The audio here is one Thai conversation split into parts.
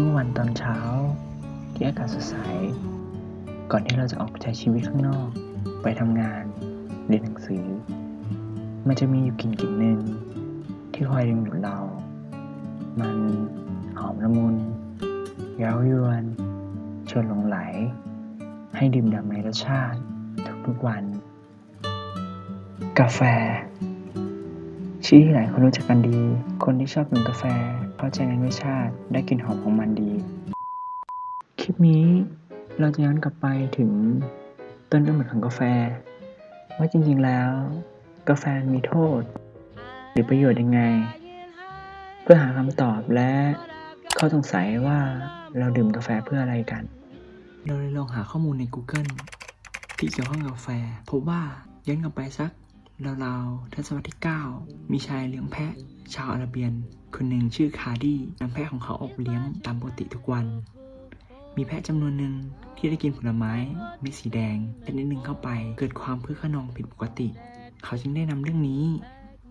ทุกวันตอนเช้า ที่อากาศสดใส ก่อนที่เราจะออกไปใช้ชีวิตข้างนอก ไปทำงาน เรียนหนังสือ มันจะมีอยู่กลิ่นกลิ่นหนึ่งที่คอยดึงดูดเรา มันหอมละมุนเย้ายวนชวนหลงไหล ให้ดื่มด่ำในรสชาติทุกๆวัน กาแฟ ชื่อที่หลายคนรู้จักกันดี คนที่ชอบดื่มกาแฟ เข้าใจในรสชาติ ได้กลิ่นหอมของมันดี คลิปนี้เราจะย้อนกลับไปถึงต้นกำเนิดของกาแฟ ว่าจริงๆแล้ว กาแฟมีโทษ หรือประโยชน์ยังไง เพื่อหาคำตอบและข้อสงสัยว่าเราดื่มกาแฟเพื่ออะไรกันเราเลยลองหาข้อมูลใน Google ที่เกี่ยวข้องกับกาแฟพบว่าย้อนกลับไปสัก ราวๆทศวรรษที่ 9 มีชายเลี้ยงแพะ ชาวอาระเบียน คนหนึ่งชื่อคาร์ดี้นำแพะของเขาออกเลี้ยงตามปกติทุกวัน มีแพะจำนวนหนึ่งที่ได้กินผลไม้เม็ดสีแดงและนิดนึงเข้าไป เกิดความพึกขนองผิดปกติ เขาจึงได้นำเรื่องนี้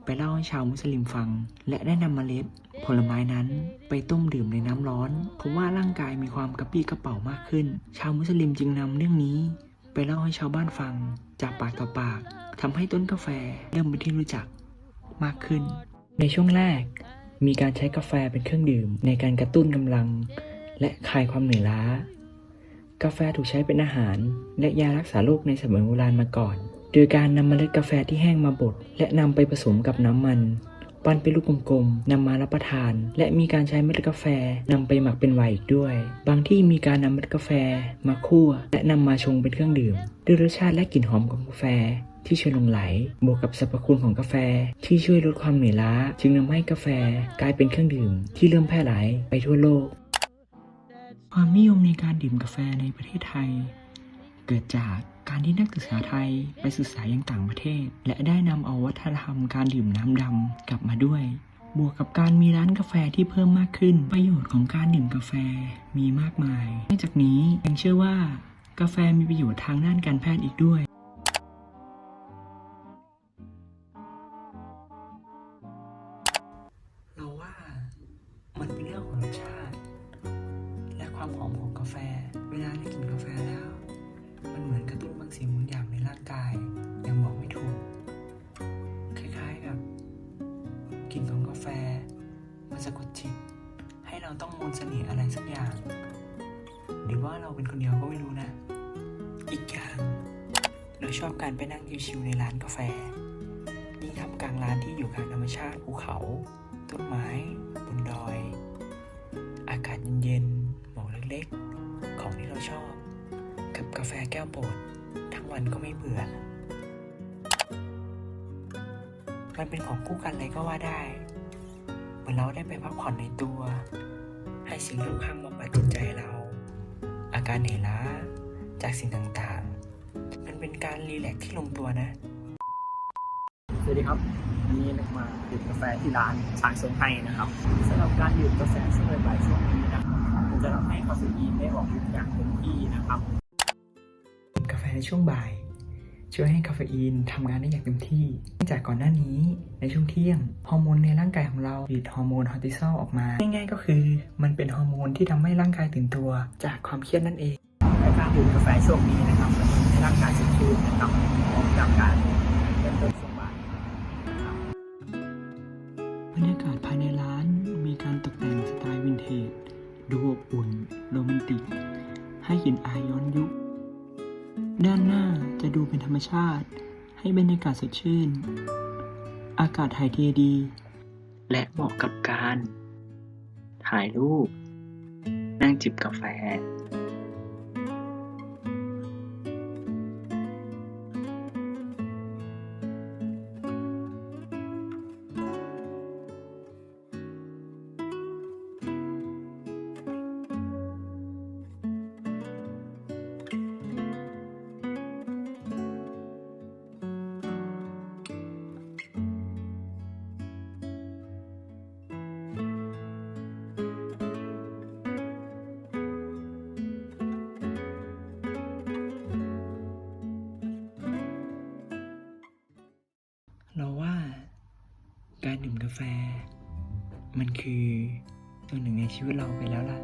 ไปเล่าให้ชาวมุสลิมฟัง และได้นำเมล็ด ผลไม้นั้นไปต้มดื่มในน้ำร้อนพบว่าร่างกายมีความกระปี้กระเป๋ามากขึ้น ชาวมุสลิมจึงนำเรื่องนี้ ไปเล่าให้ชาวบ้านฟังจากปากต่อปากทำให้ต้นกาแฟเริ่มเป็นที่รู้จักมากขึ้น ในช่วงแรก มีการใช้กาแฟเป็นเครื่องดื่ม ในการกระตุ้นกำลัง และคลายความเหนื่อยล้า กาแฟถูกใช้เป็นอาหาร และยารักษาโรคในสมัยโบราณมาก่อน โดยการนำเมล็ดกาแฟที่แห้งมาบดและนำไปผสมกับน้ำมัน ปั้นเป็นลูกกลมๆนำมารับประทาน และมีการใช้เมล็ดกาแฟนำไปหมักเป็นไวน์อีกด้วย บางที่มีการนำเมล็ดกาแฟมาคั่ว และนำมาชงเป็นเครื่องดื่มด้วยรสชาติและกลิ่นหอมของกาแฟที่ชวนหลงไหล บวกกับสรรพคุณของกาแฟที่ช่วยลดความเหนื่อยล้า จึงทำให้กาแฟกลายเป็นเครื่องดื่ม ที่เริ่มแพร่หลายไปทั่วโลก ความนิยมในการดื่มกาแฟในประเทศไทย เกิดจาก การที่นักศึกษาไทยไปศึกษายังต่างประเทศ และได้นำเอาวัฒนธรรมการดื่มน้ำดำกลับมาด้วย บวกกับการมีร้านกาแฟที่เพิ่มมากขึ้น ประโยชน์ของการดื่มกาแฟมีมากมายนอกจากนี้ยังเชื่อว่ากาแฟมีประโยชน์ทางด้านการแพทย์อีกด้วยเราว่ามันเป็นเรื่องของรสชาติ และความหอมของกาแฟ เวลาได้กินกาแฟแล้ว เหมือนกระตุ้นบางสิ่งบางอย่างในร่างกายยังบอกไม่ถูก คล้ายๆกับกลิ่นของกาแฟมันสะกดจิต ให้เราต้องมนเสน่ห์อะไรสักอย่าง หรือว่าเราเป็นคนเดียวก็ไม่รู้นะ อีกอย่าง เราชอบการไปนั่งชิวๆในร้านกาแฟ ยิ่งทำกลางร้านที่อยู่กลางธรรมชาติภูเขาต้นไม้บนดอย อากาศเย็นๆหมอกเล็กๆ ของที่เราชอบ กับกาแฟแก้วโปรด ทั้งวันก็ไม่เบื่อ มันเป็นของคู่กันเลยก็ว่าได้ เหมือนเราได้ไปพักผ่อนในตัว ให้สิ่งรอบข้างบำบัดจิตใจเรา อาการเหนื่อยล้าจากสิ่งต่างๆ มันเป็นการรีแลกซ์ที่ลงตัวนะ สวัสดีครับวันนี้เรามาดื่มกาแฟที่ร้านชางเซิงไฮนะครับสำหรับการดื่มกาแฟช่วงบ่ายช่วงนี้นะครับมันจะทำให้คาเฟอีนได้ออกฤทธิ์อย่างเต็มที่นะครับ กาแฟในช่วงบ่าย ช่วยให้คาเฟอีนทำงานได้อย่างเต็มที่เนื่องจากก่อนหน้านี้ในช่วงเที่ยงฮอร์โมนในร่างกายของเราผลิตฮอร์โมนคอร์ติซอลออกมา ง่ายๆก็คือ มันเป็นฮอร์โมนที่ทำให้ร่างกายตื่นตัว จากความเครียดนั่นเองการดื่มกาแฟช่วงนี้นะครับให้ร่างกายสดชื่นนะครับพร้อมกับการเริ่มต้นช่วงบ่ายนะครับบรรยากาศภายในร้านมีการตกแต่งสไตล์วินเทจดูอบอุ่น โรแมนติก ให้กลิ่นอายย้อนยุค ด้านหน้าจะดูเป็นธรรมชาติ ให้บรรยากาศสดชื่น อากาศถ่ายเทดี และเหมาะกับการ ถ่ายรูป นั่งจิบกาแฟ ว่า การดื่มกาแฟ มันคือตัวหนึ่งในชีวิตเราไปแล้วล่ะ